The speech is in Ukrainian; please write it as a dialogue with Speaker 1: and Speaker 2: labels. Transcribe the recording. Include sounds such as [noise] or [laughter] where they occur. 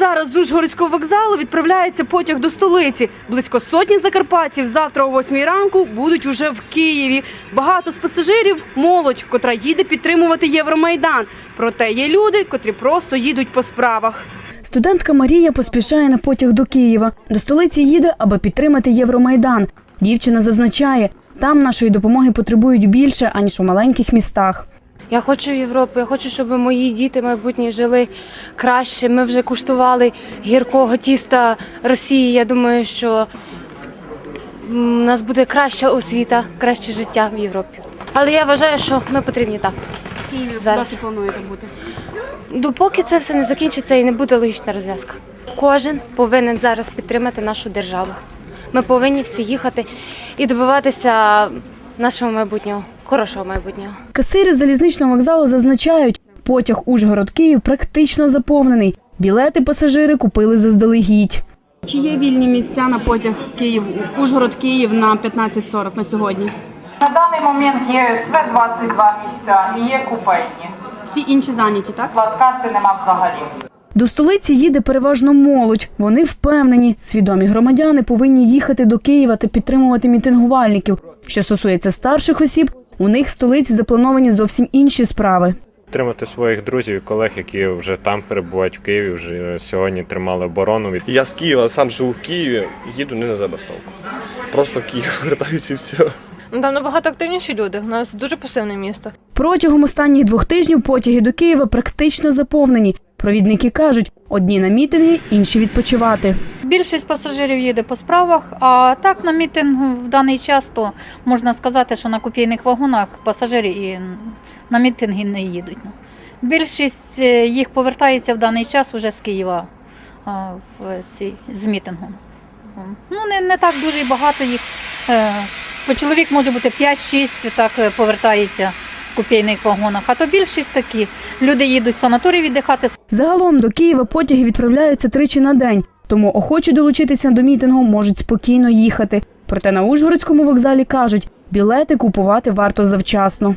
Speaker 1: зараз з Ужгородського вокзалу відправляється потяг до столиці. Близько сотні закарпатців завтра о 8 ранку будуть уже в Києві. Багато з пасажирів молодь, котра їде підтримувати Євромайдан. Проте є люди, котрі просто їдуть по справах. Студентка Марія поспішає на потяг до Києва. До столиці їде, аби підтримати Євромайдан. Дівчина зазначає, там нашої допомоги потребують більше аніж у маленьких містах.
Speaker 2: Я хочу Європу, я хочу, щоб мої діти майбутні жили краще. Ми вже куштували гіркого тіста Росії. Я думаю, що у нас буде краща освіта, краще життя в Європі. Але я вважаю, що ми потрібні там.
Speaker 1: Києві
Speaker 2: Зараз.
Speaker 1: плануєте бути?
Speaker 2: Допоки це все не закінчиться і не буде логічна розв'язка. Кожен повинен зараз підтримати нашу державу. Ми повинні всі їхати і добиватися нашого майбутнього, хорошого майбутнього.
Speaker 1: Касири залізничного вокзалу зазначають, потяг Ужгород-Київ практично заповнений. Білети пасажири купили заздалегідь. Чи є вільні місця на потяг Київ Ужгород-Київ на 15.40 на сьогодні?
Speaker 3: На даний момент є СВ-22 місця і є купейні.
Speaker 1: Всі інші зайняті, так?
Speaker 3: Плацкарти нема взагалі.
Speaker 1: До столиці їде переважно молодь. Вони впевнені, свідомі громадяни повинні їхати до Києва та підтримувати мітингувальників. Що стосується старших осіб, у них в столиці заплановані зовсім інші справи.
Speaker 4: Підтримати своїх друзів і колег, які вже там перебувають в Києві, вже сьогодні тримали оборону
Speaker 5: Я з Києва сам живу в Києві, їду не на забастовку. Просто в Київ [laughs] вертаюся і все.
Speaker 6: Ну, Там набагато активніші люди. У нас дуже пасивне місто.
Speaker 1: Протягом останніх двох тижнів потяги до Києва практично заповнені. Провідники кажуть, одні на мітинги, інші відпочивати.
Speaker 7: Більшість пасажирів їде по справах, а так на мітинг в даний час то можна сказати, що на копійних вагонах пасажири і на мітинги не їдуть. Більшість е, їх повертається в даний час уже з Києва в ці, з мітингу. Ну, не, не так дуже багато їх. Е, По чоловік може бути 5-6, так е, повертається в копійних вагонах. А то більшість такі. Люди їдуть в санаторій віддихати,
Speaker 1: Загалом до Києва потяги відправляються тричі на день, тому охочі долучитися до мітингу можуть спокійно їхати. Проте на Ужгородському вокзалі кажуть, білети купувати варто завчасно.